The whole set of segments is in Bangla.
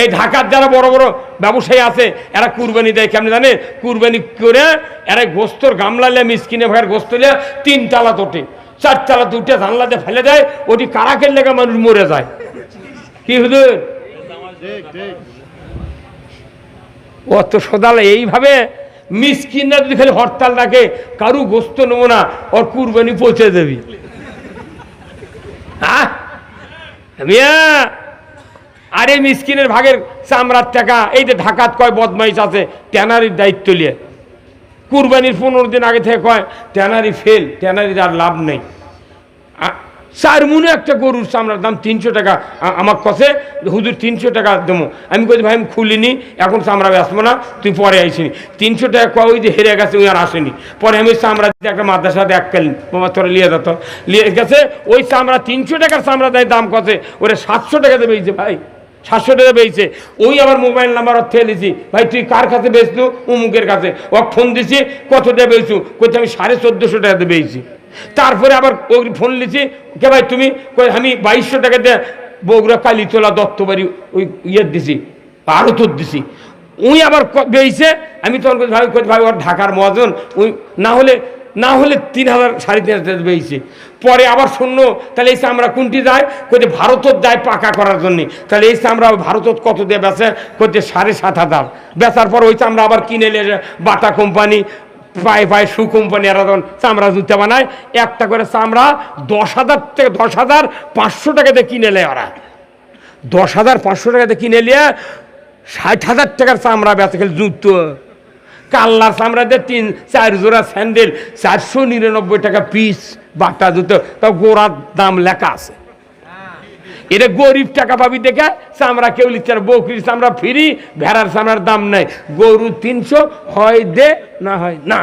এই ঢাকার যারা বড় বড় ব্যবসায়ী আছে, এরা কুরবানি দেয় কেমন জানে কুরবানি করে এরা গোস্তর গামলালে মিসকিনে ভাইয়ের গোস্ত লিয়ে তিন তালা তোটে চার তালা দুটে জানলাতে ফেলে দেয়, ওটি কারাকের লেগে মানুষ মরে যায়। কি হুজুর? অত সদালে, এইভাবে মিসকিনরা যদি খালি হরতাল রাখে কারু গোস্ত নেব না, ওর কুরবানি পৌঁছে দেবি। হ্যাঁ আরে মিসকিনের ভাগের চামড়ার টাকা এই যে ঢাকাত কয় বদমাইশ আছে, ট্যানারির দায়িত্ব নিয়ে কুরবানির পনেরো দিন আগে থেকে কয়, ট্যানারি ফেল, ট্যানারির আর লাভ নেই। চার মুনে একটা গরুর চামড়ার দাম তিনশো টাকা। আমার কাছে, হুজুর তিনশো টাকা দেবো আমি কই ভাই, আমি খুলিনি, এখন চামড়া বেসবো না, তুই পরে আইসিনি। তিনশো টাকা কয়, ওই যে হেরে গেছে, ওই আর আসেনি। পরে আমি চামড়া দিয়ে একটা মাদ্রাসাতে এক কালীন বাবা, তোরা লিয়ে যেত লিয়ে গেছে, ওই চামড়া তিনশো টাকার চামড়া দেয়, দাম কছে? ওরে সাতশো টাকা দেবে, এই যে ভাই। সাতশো টাকা পেয়েছে ওই আবার মোবাইল নাম্বার ওর দিছি ভাই, তুই কার কাছে বেচলু? উমুকের কাছে। ও ফোন দিছি, কত টাকা পেয়েছু কইতে আমি সাড়ে চোদ্দোশো টাকাতে পেয়েছি তারপরে আবার ওই ফোন লিছি, কে ভাই তুমি? কই, আমি বাইশশো টাকা দিয়ে বগুড়া কালীতলা দত্তবাড়ি ওই ইয়ে দিছি আরও তোর দিছি। উই আবার বেইছে। আমি তখন ভাই ভাই, ওর ঢাকার মহাজন। উই না হলে না হলে তিন হাজার সাড়ে তিন হাজার বেয়েছে পরে আবার শূন্য, তাহলে এই আমরা কোনটি যায় কইতে ভারতত যায় পাকা করার জন্য। তাহলে এই আমরা ভারতত কত দিয়ে বেচে? কইতে সাড়ে সাত হাজার। বেচার পর ওই চামড়া আবার কিনে এলে বাটা কোম্পানি, পায়ে পায়ে শু কোম্পানি এরা তখন চামড়া জুতে বানায়। একটা করে চামড়া দশ হাজার থেকে দশ হাজার পাঁচশো টাকাতে কিনে নেয় ওরা। দশ হাজার পাঁচশো টাকাতে কিনে নিয়ে ষাট হাজার টাকার চামড়া বেচে খেলে জুতো। কাল্লার চামড়াতে তিন, চার জোড়া স্যান্ডেল, চারশো নিরানব্বই টাকা পিস বাটা জুতো। তাও গোড়ার দাম লেখা আছে। এটা গরিব টাকা পাবি দেখে চামড়া কেউ লিখছে না। বকরির চামড়া ফ্রি, ভেড়ার চামড়ার দাম নাই। গরু তিনশো, হয় দে, না হয় না।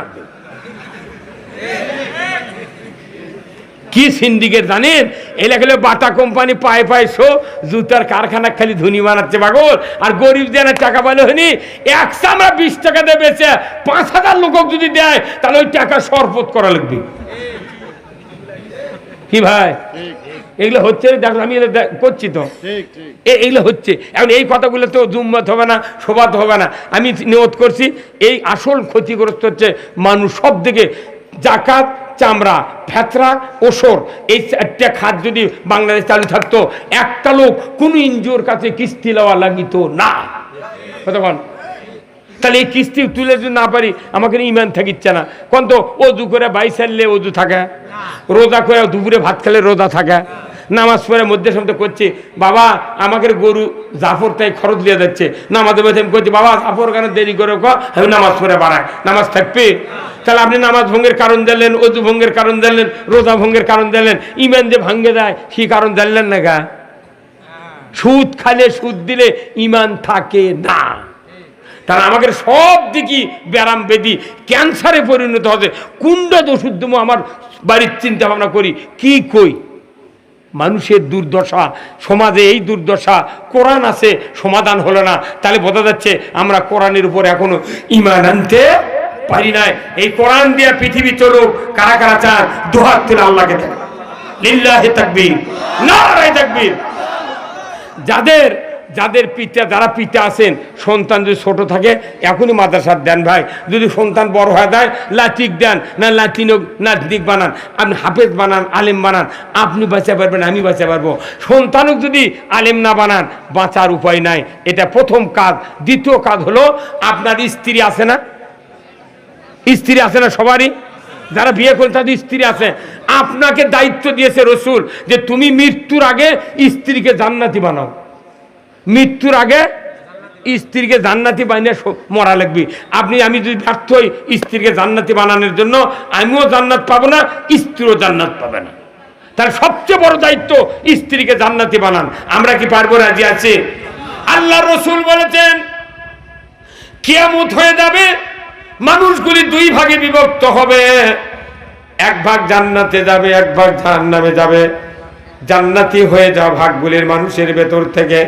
কি সিন্ডিকেট জানেন? এই লেখালে বাটা কোম্পানি পায়ে পায়ে শো, জুতার কারখানা খালি ধুনি বানাচ্ছে পাগল। আর গরিব দেয় টাকা পাইলে হয়নি, এক চামড়া বিশ টাকা দিয়ে বেচে পাঁচ হাজার লোক যদি দেয়, তাহলে ওই টাকা শরবত করা লাগবে। কি ভাই? এগুলো হচ্ছে দেখো আমি করছি তো। এইগুলো হচ্ছে। এখন এই কথাগুলো তো জুম্মত হবে না শোভাত হবে না। আমি নিয়ত করছি, এই আসল ক্ষতিগ্রস্ত হচ্ছে মানুষ। সব দিকে জাকাত চামড়া, ফেতরা, ওসর, এই চারটা খাত যদি বাংলাদেশ চালু থাকতো, একটা লোক কোনো এনজিওর কাছে কিস্তি লওয়া লাগিত না। তাহলে এই কিস্তি তুলে যদি না পারি, আমাকে ইমান থাকিচ্ছে না। কোন তো অজু করে বাই সারলে অজু থাকে, রোজা করে দুপুরে ভাত খেলে রোজা থাকে। নামাজ পড়ে মধ্যে শব্দ করছে। বাবা, আমাকে গরু জাফর তাই খরচ দিয়ে যাচ্ছে নামাজের মধ্যে আমি করছি। বাবা, জাফর কেন দেরি করে ক? আমি নামাজ পড়ে বাড়ায় নামাজ থাকবে? তাহলে আপনি নামাজ ভঙ্গের কারণ দিলেন, অজু ভঙ্গের কারণ দিলেন, রোজা ভঙ্গের কারণ দিলেন ইমান যে ভাঙ্গে যায় সেই কারণ দিলেন না গা? সুদ খালে সুদ দিলে ইমান থাকে না। তাহলে আমাদের সব দিকই ব্যারাম বেদি, ক্যান্সারে পরিণত হবে ওষুধ দেবো আমার বাড়ির চিন্তা ভাবনা করি। কি কই? মানুষের দুর্দশা, সমাজে এই দুর্দশা, কোরআন আছে, সমাধান হলো না। তাহলে বোঝা যাচ্ছে আমরা কোরআনের উপর এখনও ইমান আনতে পারি নাই। এই কোরআন দিয়ে পৃথিবী চলুক, কারা কারা চান দুহাত তুলে আল্লাহকে দেখ লিল্লাহে তাকবীর, নারায়ে তাকবীর। যাদের যাদের পিতা, যারা পিতা আছেন, সন্তান যদি ছোট থাকে, এখনই মাদ্রাসার দেন ভাই। যদি সন্তান বড় হয়ে দেয় লাতিক দেন, না লাতিনক নাতিক বানান, আপনি হাফেজ বানান, আলেম বানান, আপনি বাঁচা পারবেন, আমি বাঁচা পারব। সন্তানক যদি আলেম না বানান, বাঁচার উপায় নাই। এটা প্রথম কাজ। দ্বিতীয় কাজ হলো, আপনার স্ত্রী আছে না? স্ত্রী আছে না সবারই? যারা বিয়ে করেন, তাদের স্ত্রী আছে। আপনাকে দায়িত্ব দিয়েছে রসুল যে তুমি মৃত্যুর আগে স্ত্রীকে জান্নাতি বানাও। মৃত্যুর আগে স্ত্রীকে জান্নাতি বানিয়ে মরা লাগবে। আপনি, আমি যদি ব্যর্থ হই, স্ত্রীকে জান্নাতি বানানোর জন্য আমিও জান্নাত পাবো না, স্ত্রীও জান্নাত পাবে না। তার সবচেয়ে বড় দায়িত্ব, স্ত্রীকে জান্নাতি বানান। আমরা কি পারব? রাজি আছি? আল্লাহ রসুল বলেছেন, কিয়ামত হয়ে যাবে, মানুষগুলি দুই ভাগে বিভক্ত হবে। এক ভাগ জান্নাতে যাবে, এক ভাগ জাহান্নামে যাবে। জান্নাতি হয়ে যাওয়া ভাগগুলির মানুষের ভেতর থেকে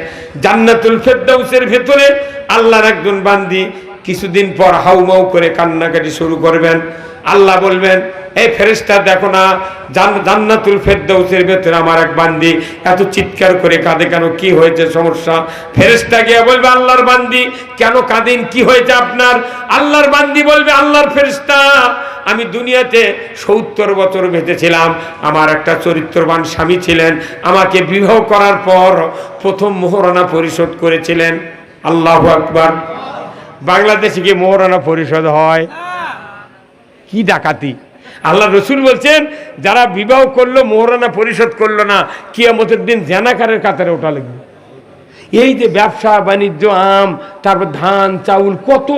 জান্নাতুল ফেরদাউসের ভেতরে আল্লাহর একজন বান্দি কিছুদিন পর হাউমাউ করে কান্নাকাটি শুরু করবেন। আল্লাহ বলবেন এই ফেরেস্তা দেখো না জান্নাতুল ফেরদৌসের ভেতরে আমার এক বান্দি এত চিৎকার করে কাঁদে কেন? কি হয়েছে সমস্যা? ফেরেস্তা গিয়ে বলবে, আল্লাহর বান্দি, কেন কাঁদেন? কি হয়েছে আপনার? আল্লাহর বান্দি বলবে, আল্লাহর ফেরেস্তা আমি দুনিয়াতে সত্তর বছর বেঁচেছিলাম। আমার একটা চরিত্রবান স্বামী ছিলেন। আমাকে বিবাহ করার পর প্রথম মোহরানা পরিশোধ করেছিলেন। আল্লাহ আকবার। বাংলাদেশে কি মোহরানা পরিশোধ হয়। কি ডাকাতি? আল্লাহ রসুল বলছেন, যারা বিবাহ করল মোহরানা পরিশোধ করল না, কিয়ামতের দিন জেনাকারের কাতারে ওঠা লাগবে। এই যে ব্যবসা, বাণিজ্য, আম, তারপর ধান, চাউল, কত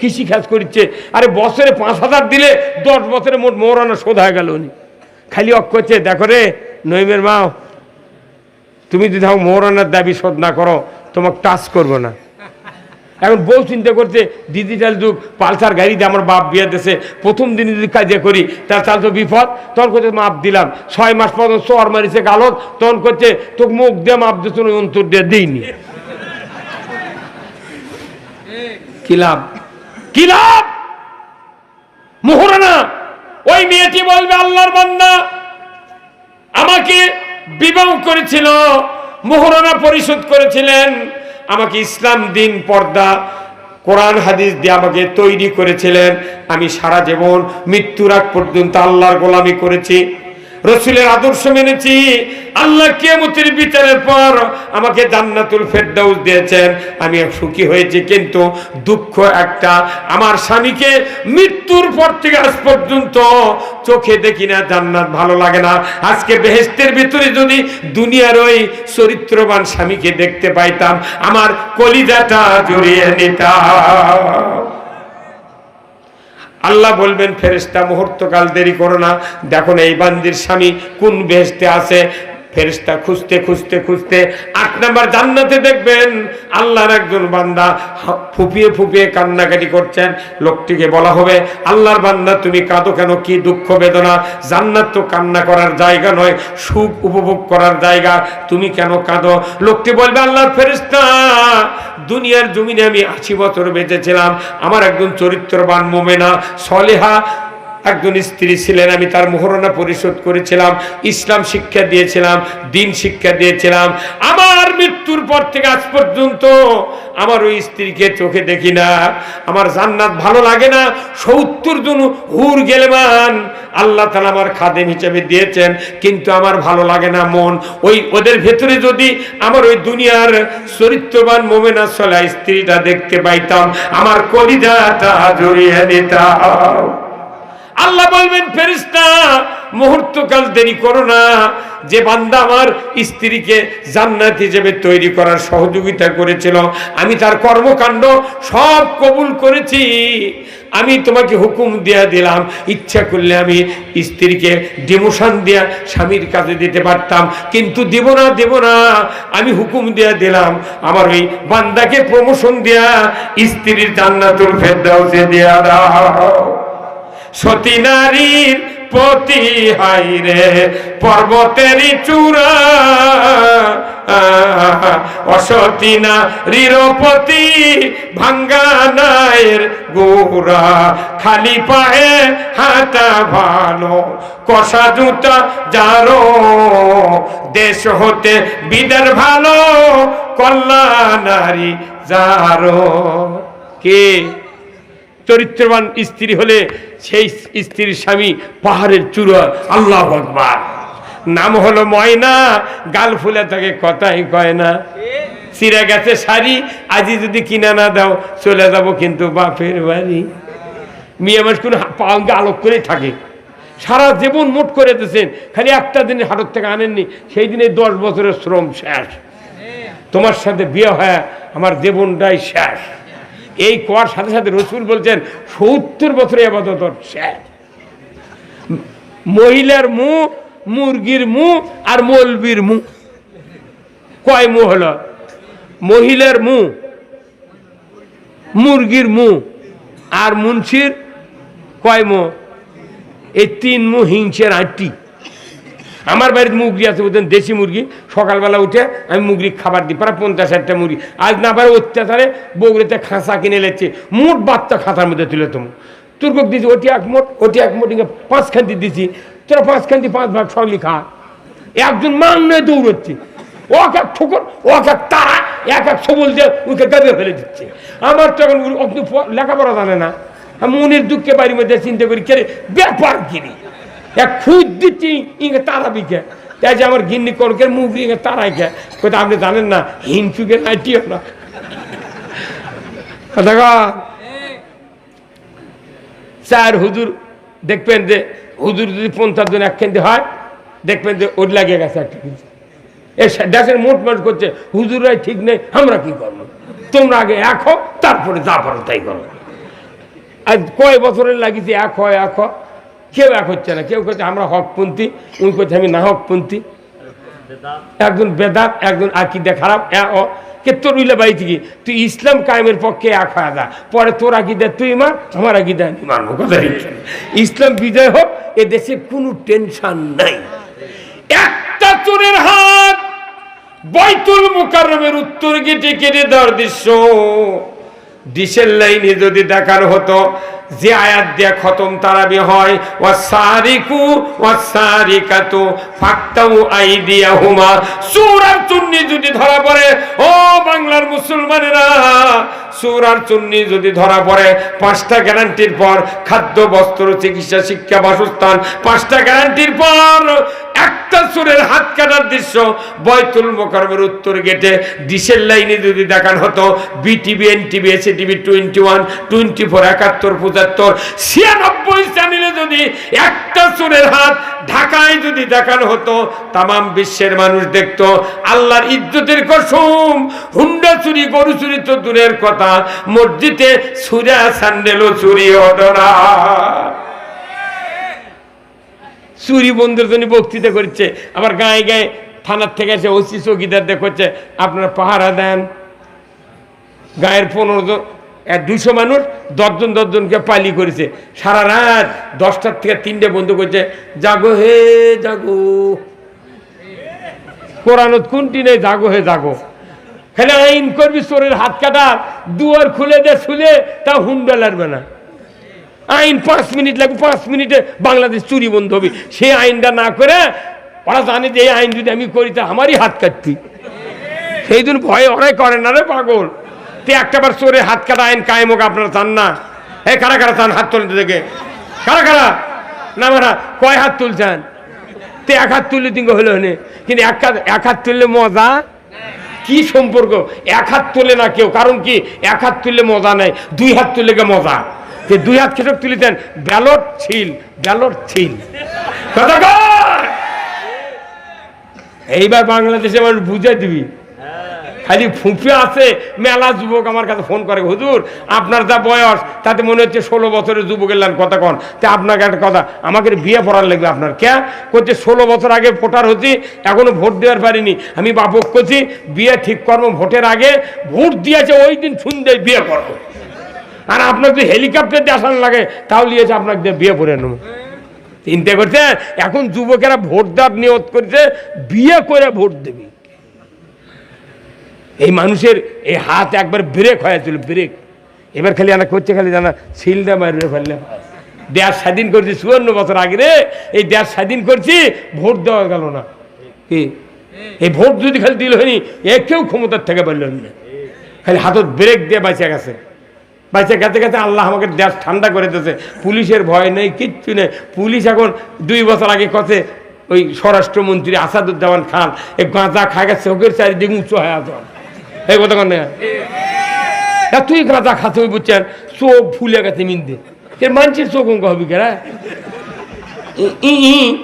কৃষি কাজ করছে আরে বছরে পাঁচ হাজার দিলে দশ বছরে মোট মোহরানা শোধ হয়ে গেল উনি। খালি অক করছে দেখো রে, নইমের মাও তুমি যদি মোহরানার দাবি শোধ না করো, তোমাকে টাচ করব না। এখন বউ চিন্তা করছে ডিজিটাল যুগ পালসার গাড়িতে আমার বাপ বিয়ে দেশে প্রথম দিন যদি কাজে করি তার তার তো বিপদ। তখন করছে মাপ দিলাম। ছয় মাস পর্যন্ত চর মারিছে গালত তখন করছে তোকে মুখ দিয়ে মাপ দিচ্ছে অন্তর দিয়ে দিইনি। কি লাভ? কি লাভ? মোহরানা ওই মেয়েটি বলবে আল্লাহর বান্দা আমাকে বিবাহ করেছিল মোহরানা পরিশোধ করেছিলেন। আমাকে ইসলাম দিন পর্দা, কোরআন, হাদিস দিয়ে আমাকে তৈরি করেছিলেন। আমি সারা জীবন মৃত্যুর আগ পর্যন্ত আল্লাহর গোলামি করেছি। রসুলের আদর্শ মেনেছি। আল্লাহ কেমতির বিচারের পর আমাকে জান্নাতুল ফেরদাউস দিয়েছেন। আমি সুখী হয়েছি কিন্তু দুঃখ একটা। আমার স্বামীকে মৃত্যুর পর থেকে আজ পর্যন্ত চোখে দেখি না, জান্নাত ভালো লাগে না। আজকে বেহেস্তের ভিতরে যদি দুনিয়ার ওই চরিত্রবান স্বামীকে দেখতে পাইতাম, আমার কলিজাটা জড়িয়ে নিতাম। আল্লাহ বলবেন ফেরেস্তা মুহূর্তকাল দেরি করো না। দেখো এই বান্দির স্বামী কোন বেহেস্তে আছে? ফেরেস্তা খুঁজতে খুঁজতে খুঁজতে আট নাম্বার জান্নাতে দেখবেন, আল্লাহর একজন বান্দা ফুপিয়ে ফুপিয়ে কান্নাকাটি করছেন। লোকটিকে বলা হবে, আল্লাহর বান্দা, তুমি কাঁদো কেন? কি দুঃখ বেদনা? জান্নাত তো কান্না করার জায়গা নয়, সুখ উপভোগ করার জায়গা। তুমি কেন কাঁদো? লোকটি বলবে, আল্লাহর ফেরেস্তা দুনিয়ার জমিনে আমি আশি বছর বেঁচেছিলাম। আমার একজন চরিত্রবান মোমেনা সলেহা একজন স্ত্রী ছিলেন, আমি তার মোহরণা পরিশোধ করেছিলাম, ইসলাম শিক্ষা দিয়েছিলাম, দিন শিক্ষা দিয়েছিলাম। আমার মৃত্যুর পর থেকে আজ পর্যন্ত আমার ওই স্ত্রীকে চোখে দেখি না। আমার জান্নাত ভালো লাগে না। সত্তর জন হুর গেলেমান আল্লাহ তালা আমার খাদেম হিসেবে দিয়েছেন, কিন্তু আমার ভালো লাগে না মন। ওই, ওদের ভেতরে যদি আমার ওই দুনিয়ার চরিত্রবান মোমেনা সলা স্ত্রীটা দেখতে পাইতাম, আমার কলিজাটা জড়িয়ে নিতাম। আল্লাহ বলবেন ফেরিস্তা মুহূর্তকাল দেরি করো না। যে বান্দা আমার স্ত্রীকে জান্নাত হিসেবে তৈরি করার সহযোগিতা করেছিল, আমি তার কর্মকাণ্ড সব কবুল করেছি। আমি তোমাকে হুকুম দিয়া দিলাম, ইচ্ছা করলে আমি স্ত্রীকে ডিমোশন দিয়া স্বামীর কাছে দিতে পারতাম, কিন্তু দেব না দেব না। আমি হুকুম দিয়া দিলাম, আমার ওই বান্দাকে প্রমোশন দিয়া স্ত্রীর জান্নাতুল ফেরদাউসে দাও। সতী নারীর পতি হাই রে পর্বতেরই চূড়া। অসতী নারীর পতি ভাঙ্গা নায়ের গোরা খালি পায়ে হাঁটা ভালো, কষা জুতা যারো দেশ হতে বিদের ভালো কল্যাণ নারী যারো কে? চরিত্রবান স্ত্রী হলে সেই স্ত্রীর স্বামী পাহাড়ের চূড়া আল্লাহ ভগবান নাম হলো ময়না। গাল ফুলে তাকে কথাই কয় না। চিরা গেছে শাড়ি। আজি যদি কিনা না দাও, চলে যাব কিন্তু বাপের বাড়ি। মেয়ে মানুষ কোনো পাঙ্গে আলোক করেই থাকে। সারা জীবন মোট করে দিয়েছেন। খালি একটা দিন হাটত থেকে আনেননি। সেই দিনে দশ বছরের শ্রম শেষ। তোমার সাথে বিয়ে হয়, আমার জীবনটাই শেষ। এই কোয়ার সাথে সাথে রসুল বলছেন, সত্তর বছরে আপাতত শেষ। মহিলার মু, মুরগির মু আর মলবির মু। কয় মু হলো? মহিলার মু, মুরগির মু আর মুন্সির কয় মু? এই তিন মু হিংসের আটটি। আমার বাড়িতে মুরগি আছে বলতেন দেশি মুরগি। সকালবেলা উঠে আমি মুরগি খাবার দিই প্রায় পঞ্চাশ ষাটটা মুরগি। আজ না পারে অত্যাচারে বগুড়িতে খাঁচা কিনে লেছে। মোট বাচ্চা খাঁচার মধ্যে তুলে তুমি তুর্কক দিছি ওটি এক মোট ওটি এক মোট পাঁচ খান্তি দিছি। তোরা পাঁচ খান্তি পাঁচ ভাগ সরলি খা একজন মান নয় দৌড়চ্ছে। এক এক ঠোকর এক এক তারা এক এক সবল দিয়ে ওকে গাবে ফেলে দিচ্ছে। আমার তো এখন লেখাপড়া জানে না। মনের দুঃখে বাড়ির মধ্যে চিন্তা করি কে রে, ব্যাপার কিনি এক খুদ দিচ্ছি ইঙ্গে তাই যে আমার গিন্নি কনকের মুখ ইঙ্গে তারাই কে কোথায় আপনি জানেন না হিংসুকে নাইটিও না দেখা চার হুজুর, দেখবেন যে হুজুর যদি পঞ্চাশ জন একখান্তি হয়, দেখবেন যে ওর লাগিয়ে গেছে একটা কিছু। এ দেশের মোট মাস করছে হুজুরাই ঠিক নেই, আমরা কি করব? তোমরা আগে এক হও, তারপরে যা পারো তাই করো। আজ কয় বছরের লাগিয়েছে এক হয় এক হয়। কেউ এক হচ্ছে না। কেউ করছে আমরা হকপন্থী। উনি করছে আমি না হকপন্থী। একজন বেদাত একজন আকিদা খারাপ কে তোর উইলে বাড়ি থেকে? তুই ইসলাম কায়েমের পক্ষে এক হয়ে যা। পরে তোর আকিদা তুই মার আমার আকিদা আমি মানবো কথা ইসলাম বিজয় হোক এ দেশে কোনো টেনশন নাই। একটা চোরের হাত বাইতুল মুকাররমের উত্তর গেটে কেটে দেওয়ার দৃশ্য। ডিসেল লাইনে যদি দেখানো হতো, যে আয়াত দিয়ে খতম তারাবি হয়, ওয়াসারিকু, ওয়াসারিকাতু, ফাক্তাউ আইদিয়াহুমা। সূরার চুন্নি যদি ধরা পড়ে, ও বাংলার মুসলমানেরা, সূরার চুন্নি যদি ধরা পড়ে, পাঁচটা গ্যারান্টির পর খাদ্য বস্ত্র চিকিৎসা, শিক্ষা, বাসস্থান, পাঁচটা গ্যারান্টির পর একটা চোরের হাত কাটার দৃশ্য বয়তুল মোকারমের উত্তর গেটে। ডিসেল লাইনে যদি দেখানো হতো, BTV, NTV S A TV twenty one, twenty four, একাত্তর, পঁচাত্তর, ছিয়ানব্বই চ্যানেলে যদি একটা চোরের হাত ঢাকায় যদি দেখানো হতো, তামাম বিশ্বের মানুষ দেখতো, আল্লাহর ইজ্জতের কসম, হুন্ডা চুরি, গরু চুরি তো দূরের কথা, মসজিদে সুরা স্যান্ডেলও চুরি হতো না। চুরি বন্ধুর জন্য বক্তৃতা করছে। আবার গায়ে গায়ে থানার থেকে এসে ওসি চৌকিদার দেখছে, আপনারা পাহারা দেন। গায়ের পনেরো জন দুশো মানুষ দশজন দশজনকে পালি করেছে। সারা রাত দশটার থেকে তিনটে বন্ধু করছে, জাগো হে, জাগো। কোরআনত কোনটি নেই, জাগো হে, জাগো। খালি আইন করবি, চোরের হাত কাটা, দুয়ার খুলে দে শুলে তা হুন্ডা লাগবে না। আইন পাঁচ মিনিট লাগবে, পাঁচ মিনিটে বাংলাদেশ চুরি বন্ধ হবে। সেই আইনটা না করে ওরা জানে যে এই আইন যদি আমি করি, তা আমারই হাত কাটতি। সেই দিন ভয় ওরাই করে না রে পাগল। তে একটা একটাবার চোরে হাত কাটা আইন কায়েম হোক, আপনারা চান না। হে, কারা কারা চান হাত তুলতে দেখে? কারা কারা? না মারা, কয় হাত তুলছেন? তে এক হাত তুললে তিনগো হলো নে। কিন্তু এক হাত এক হাত তুললে মজা? কি সম্পর্ক? এক হাত তোলে না কেউ। কারণ কি? এক হাত তুললে মজা নাই, দুই হাত তুললে মজা। যে দুই হাত খেটক তুলিতেন ব্যালট ছিল ব্যালট ছিল। এইবার বাংলাদেশে মানুষ বুঝাই দিবি। খালি ফুঁপে আছে, মেলা যুবক আমার কাছে ফোন করে, হুজুর, আপনার যা বয়স, তাতে মনে হচ্ছে ষোলো বছরের যুবক এলেন কথা কন। তা আপনাকে একটা কথা, আমাকে বিয়ে পড়ার লাগবে আপনার, কে? করছে ষোলো বছর আগে ভোটার হচ্ছি এখনও ভোট দেওয়ার পারিনি, আমি বাপক করছি বিয়ে ঠিক করব, ভোটের আগে ভোট দিয়েছে, ওই দিন শুনতে বিয়ে করব। আর আপনার যদি হেলিকপ্টার দিয়ে আসান লাগে তাহলে নিয়েছে আপনাকে দিয়ে বিয়ে করে নেব। চিন্তা করছে, এখন যুবকেরা ভোট দেওয়ার নিয়ত করছে, বিয়ে করে ভোট দেবে। এই মানুষের এই হাত একবার ব্রেক হয়েছিল ব্রেক এবার খালি আনা করছে, খালি জানা সিলটা মারবে ফেললে। দেশ স্বাধীন করছি চুয়ান্ন বছর আগে রে, এই দেশ স্বাধীন করছি, ভোট দেওয়া গেল না। কি? এই ভোট যদি খালি দিল হয়নি এ কেউ ক্ষমতার থেকে পারল না খালি হাতত ব্রেক দিয়ে বাঁচা গেছে। বাঁচা গেছে গেছে আল্লাহ আমাকে দেশ ঠান্ডা করে দিতেছে পুলিশের ভয় নেই, কিচ্ছু নেই। পুলিশ এখন দুই বছর আগে কথে ওই স্বরাষ্ট্রমন্ত্রী আসাদুজ্জামান খান এই গাঁজা খায় গেছে, চোখের চারিদিকে উঁচু হয়ে আছে। এই কথা কন তুই গাঁজা খাতে বুঝছেন? চোখ ফুলে গেছে মিনতে এর মানুষের চোখ অঙ্ক হবি কেরা ই-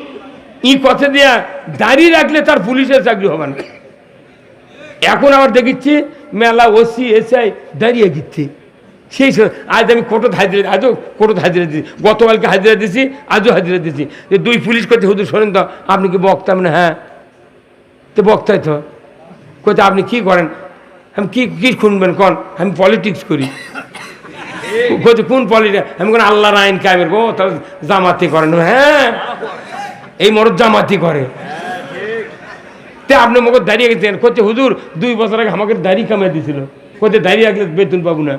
ই দিয়া দাঁড়িয়ে রাখলে তার পুলিশের চাকরি হবে না। এখন আবার দেখিচ্ছি, মেলা ওসি, এসআই দাঁড়িয়ে দিচ্ছে সেই আজ আমি কোটো হাজিরা আজও কোটো হাজিরা দিচ্ছি গতকালকে হাজিরা দিছি, আজও হাজিরা দিচ্ছি যে দুই পুলিশ করতে হুদুর শোনেন তো, আপনি কি বক্তা? মানে হ্যাঁ। তো বক্তাই তো। কোথায় আপনি কি করেন? আমি কি কি শুনবেন কন? আমি পলিটিক্স করি। কোথায় কোন পলিটিক্স আমি কোন আল্লাহর আইন কায়েমের। গো তাহলে জামাতি করেন। হ্যাঁ। এই মরদ জামাতি করে। তে আপনি আমাকে দাঁড়িয়ে গেছেন। করছে হুজুর, দুই বছর আগে আমাকে দাড়ি কামিয়ে দিয়েছিল কোথায় দাঁড়িয়ে রাখলে বেতন পাবো না।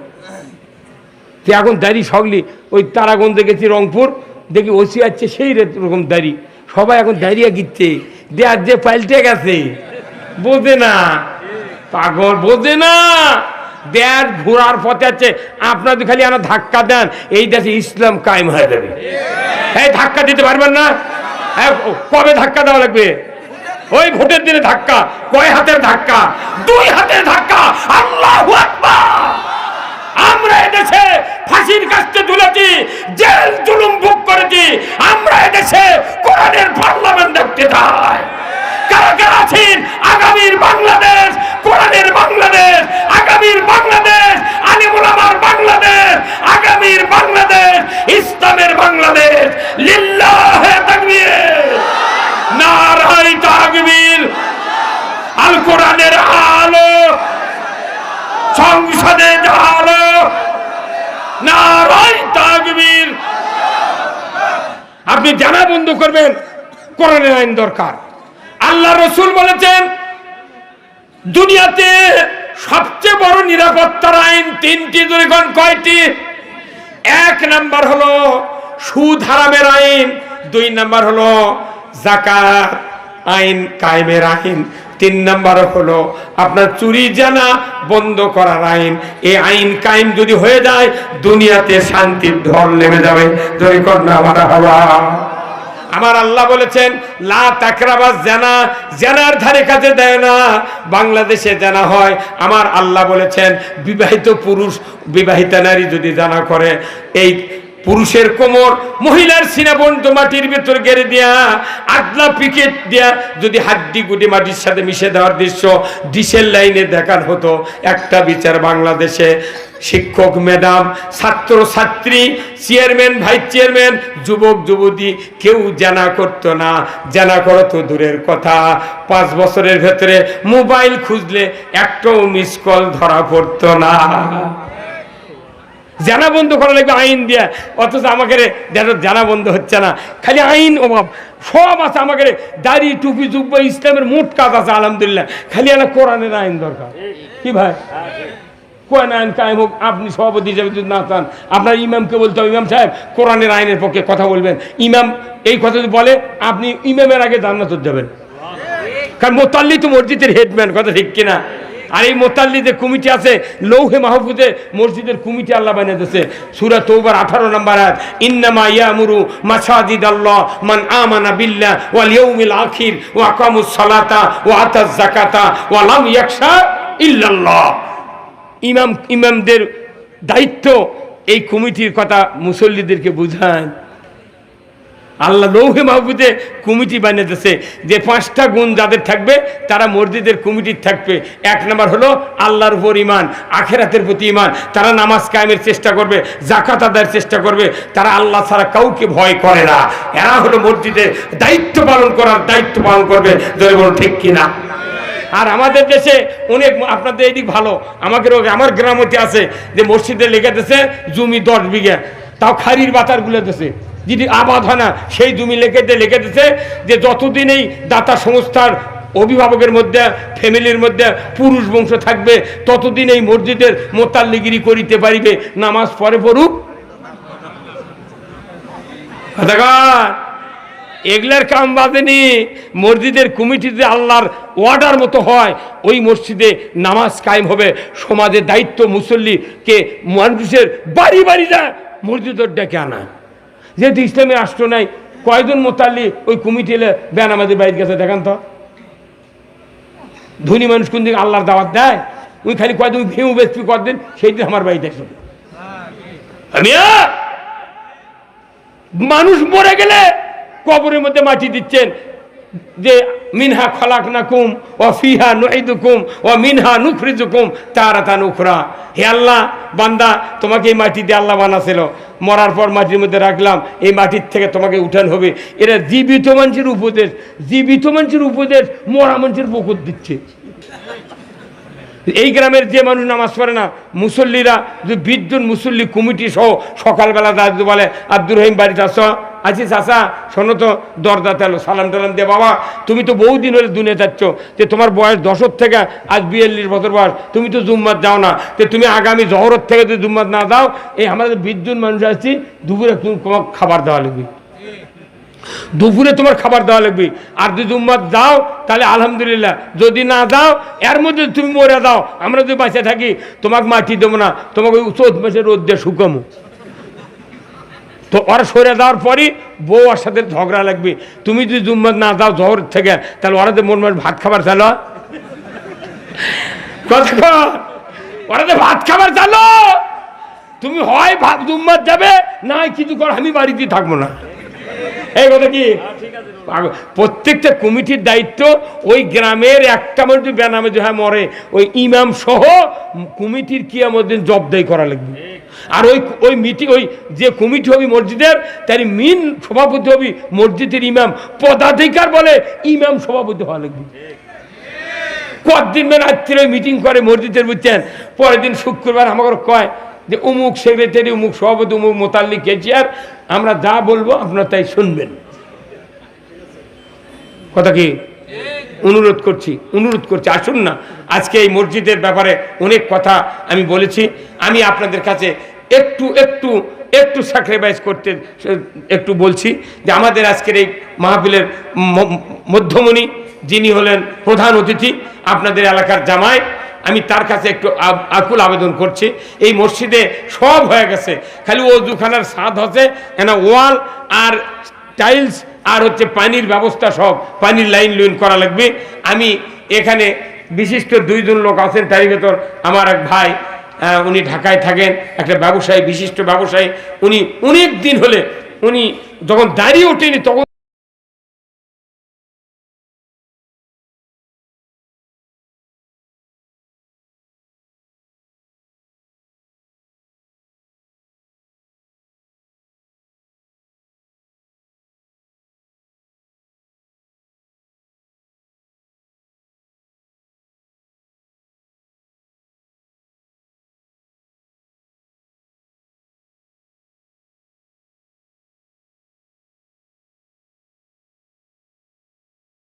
তো এখন দাড়ি সগলি, ওই তারাগঞ্জে গেছি রংপুর, দেখি ওসি আছে সেই রকম দাড়ি। সবাই এখন দাঁড়িয়ে গিচ্ছে দেয়ার যে পাল্টে গেছে। বোঝে না। পাগল, বোঝে না। দেয়ার ঘোরার পথে আছে। আপনাদের খালি আনা ধাক্কা দেন, এই দেশে ইসলাম কায়েম হয়ে যাবে। হ্যাঁ ধাক্কা দিতে পারবেন না? হ্যাঁ কবে ধাক্কা দেওয়া লাগবে? ওই ভোটের দিনে ধাক্কা, কয় হাতের ধাক্কা? দুই হাতের ধাক্কা আল্লাহ আমরা এদেশে ফাঁসির কাছে তুলেছি জেল জুলুম ভোগ করেছি আমরা এদেশে কোরআনের পার্লামেন্ট দেখতে চাই কারা কারা আছেন আগামীর বাংলাদেশ কোরআনের বাংলাদেশ আগামীর বাংলাদেশ আলিমুল আমার বাংলাদেশ আগামীর বাংলাদেশ ইসলামের বাংলাদেশ লিল্লাহে তাকবীর নারাই তাকবীর আল কোরআনের আলো সংসদে আলো নারাই তাকবীর আপনি জানা বন্ধ করবেন কোরআনের আইন দরকার। আল্লাহ রসুল বলেছেন, দুনিয়াতে সবচেয়ে বড় নিরাপত্তার আইন তিনটি দুর্গণ কয়টি? এক নাম্বার হলো সুদ হারামের আইন, দুই নাম্বার হলো জাকাত আইন কায়েমের আইন, তিন নাম্বার হলো আপনার চুরি জানা বন্ধ করার আইন। এই আইন কায়েম যদি হয়ে যায়, দুনিয়াতে শান্তির ঢল নেমে যাবে। যদি কন্যা আমার হওয়া আমার আল্লাহ বলেছেন, লা তাকরাবাস জানা জানার ধারে কাছে দেয় না। বাংলাদেশে জানা হয়। আমার আল্লাহ বলেছেন, বিবাহিত পুরুষ, বিবাহিতা নারী যদি জানা করে, এই পুরুষের কোমর, মহিলার সিনা বন্ধ মাটির ভেতর গেড়ে দিয়া, আদলা পিকেট দিয়া যদি হাড্ডি গুটি মাটির সাথে মিশে দেওয়ার দৃশ্য ডিসেল লাইনে দেখার হতো, একটা বিচার বাংলাদেশে। শিক্ষক ম্যাডাম, ছাত্র ছাত্রী, চেয়ারম্যান, ভাইস চেয়ারম্যান, যুবক, যুবতী, কেউ জানা করতো না। জানা করো তো দূরের কথা। পাঁচ বছরের ভেতরে মোবাইল খুঁজলে একটাও মিস কল ধরা পড়তো না। জানা বন্ধ করা লাগবে, আইন দিয়া। অথচ আমাকে জানা বন্ধ হচ্ছে না। খালি আইন অভাব সব আছে আমাকে দাড়ি, টুপি, জুব্বা, ইসলামের মোট কাজ আছে, আলহামদুলিল্লাহ। খালি একটা কোরআনের আইন দরকার। কি ভাই? কোরআন আইন হোক, আপনি সভাপতি হিসাবে যদি না চান, আপনার ইমামকে বলতে হবে, ইমাম সাহেব, কোরআনের আইনের পক্ষে কথা বলবেন। ইমাম এই কথা যদি বলে, আপনি ইমামের আগে জান্নাত যাবেন কারণ মোতাল্লি তো মসজিদের হেডম্যান কথা ঠিক কিনা? আর এই মোতাল্লিদের কমিটি আছে, লৌহে মাহফুজে মসজিদের কমিটি আল্লাহ বানিয়ে দিয়েছে। সুরা তৌবার আঠারো নম্বর আয়াত, ইন্নামা ইয়ামুরু মাসাজিদ আল্লাহ মান আমানা বিল্লাহ ওয়াল ইয়াউমিল আখির ওয়া আকামুস সালাতা ওয়া আতাজ যাকাতা ওয়া লাম ইয়াখশা ইল্লাল্লাহ। ইমাম, ইমামদের দায়িত্ব এই কমিটির কথা মুসল্লিদেরকে বুঝায় আল্লাহ লৌহে মাহবুদে কমিটি বানিয়েছে যে পাঁচটা গুণ যাদের থাকবে, তারা মসজিদের কমিটির থাকবে। এক নম্বর হলো আল্লাহর উপর ইমান আখেরাতের প্রতি ইমান তারা নামাজ কায়েমের চেষ্টা করবে জাকাত আদায়ের চেষ্টা করবে। তারা আল্লাহ ছাড়া কাউকে ভয় করে না। এরা হলো মসজিদের দায়িত্ব পালন করার দায়িত্ব পালন করবে। যদি বলো ঠিক কিনা? আর আমাদের দেশে অনেক আপনাদের এদিক ভালো। আমাকে আমার গ্রামতে আছে যে মসজিদে লেগে দিয়েছে জমি দশ বিঘা। তাও খারির বাতারগুলো দিয়েছে। যদি আবাদ হয় না, সেই জমি দিয়ে লেগে যে যতদিন এই দাতা সংস্থার অভিভাবকের মধ্যে, ফ্যামিলির মধ্যে পুরুষ বংশ থাকবে, ততদিন এই মসজিদের মোতাল্লিগিরি করিতে পারিবে, নামাজ পরে পড়ুক। এগুলার কাম বাঁধেনি মসজিদের কমিটিতে আল্লাহর ওয়ার্ডার মতো হয়, ওই মসজিদে নামাজ কায়েম হবে। সমাজের দায়িত্ব মুসল্লিকে মানুষের বাড়ি বাড়ি যায় মসজিদের ডেকে আনা। যেহেতু ইসলামী রাষ্ট্র নাই, কয়জন মোতাল্লি ওই কমিটি এলে ব্যান আমাদের বাড়ির কাছে দেখান তো? ধনী মানুষ কোন দিকে আল্লাহর দাওয়াত দেয়? ওই খালি কয়দিন ভেউ বেসপি কদিন, সেই দিন আমার বাড়িতে আসবে আমি মানুষ মরে গেলে কবরের মধ্যে মাটি দিচ্ছেন যে মিনহা খলাক নাকুম ও ফিহা নুকুম ও মিনহা নুখরিজুকুম তারাতা নুখরা হে আল্লাহ, বান্দা, তোমাকে এই মাটি দিয়ে আল্লাহ বানাছিল। মরার পর মাটির মধ্যে রাখলাম, এই মাটির থেকে তোমাকে উঠান হবে। এরা জীবিত মানুষের উপদেশ, জীবিত মানুষের উপদেশ, মরা মানুষের বকুত দিচ্ছে। এই গ্রামের যে মানুষ নামাজ পড়ে না, মুসল্লিরা বিদ্যুৎ মুসল্লি কমিটি সহ সকালবেলা দাদু বলে, আব্দুর রহিম, বাড়িতে আস। আছি চাষা শোনো তো দরজা তেলো, সালাম টালাম দিয়ে, বাবা, তুমি তো বহুদিন হলে দুনিয়া যাচ্ছ, যে তোমার বয়স দশর থেকে আজ বিয়াল্লিশ বছর বয়স, তুমি তো জুম্মাত যাও না তো তুমি আগামী জহরত থেকে যদি জুম্মাত না দাও এই আমাদের বিদ্যুৎ মানুষ আসছি, দুপুরে তুমি তোমার খাবার দেওয়া লাগবে। দুপুরে তোমার খাবার দেওয়া লাগবে। আর যদি উম্মাদ দাও তাহলে আলহামদুলিল্লাহ, যদি না দাও এর মধ্যে তুমি মরে দাও আমরা যদি বাঁচে থাকি, তোমাকে মাটি দেবো না, তোমাকে ওই চোদ্দ মাসে রোদ দিয়ে শুকামো। তো ওরা সরে দেওয়ার পরই বউ ওর সাথে ঝগড়া লাগবে। তুমি যদি জুম্মাদ না দাও জহর থেকে, তাহলে ওরা মন মন ভাত খাবার চালো। ওরা ভাত খাবার চালো। তুমি হয় ভাত জুম্মাদ যাবে, না কিছু কর, আমি বাড়িতে থাকব না। এই কথা কি? প্রত্যেকটা কমিটির দায়িত্ব ওই গ্রামের একটা মানুষ বেনামে যে হ্যাঁ মরে, ওই ইমাম সহ কমিটির কিয়ামত জবদাই করা লাগবে। আর ওই ওই মিটিং, ওই যে কমিটি হবে মসজিদের তার মিন সভাপতি হবে মসজিদের ইমাম। পদাধিকার বলে ইমাম সভাপতি হওয়া লাগবে। কতদিন মানে রাত্রে মিটিং করে মসজিদের বুঝছেন? পরের দিন শুক্রবার আমাকে কয় যে, অমুক সেক্রেটারি, অমুক সভাপতি, অমুক মোতাল্লিক কেজিয়ার আমরা যা বলব আপনারা তাই শুনবেন। কথা কি? অনুরোধ করছি অনুরোধ করছি। আসুন না, আজকে এই মসজিদের ব্যাপারে অনেক কথা আমি বলেছি। আমি আপনাদের কাছে একটু একটু একটু স্যাক্রিফাইস করতে, একটু বলছি যে আমাদের আজকের এই মাহফিলের মধ্যমণি যিনি হলেন প্রধান অতিথি আপনাদের এলাকার জামাই, আমি তার কাছে একটু আকুল আবেদন করছি। এই মসজিদে সব হয়ে গেছে। খালি অজুখানার স্বাদ হচ্ছে এনা ওয়াল আর টাইলস আর হচ্ছে পানির ব্যবস্থা সব, পানির লাইন লুইন করা লাগবে। আমি এখানে বিশিষ্ট দুইজন লোক আছেন, তারই ভেতর আমার এক ভাই উনি ঢাকায় থাকেন, একটা ব্যবসায়ী, বিশিষ্ট ব্যবসায়ী। উনি অনেক দিন হলে, উনি যখন দাঁড়িয়ে ওঠেনি, তখন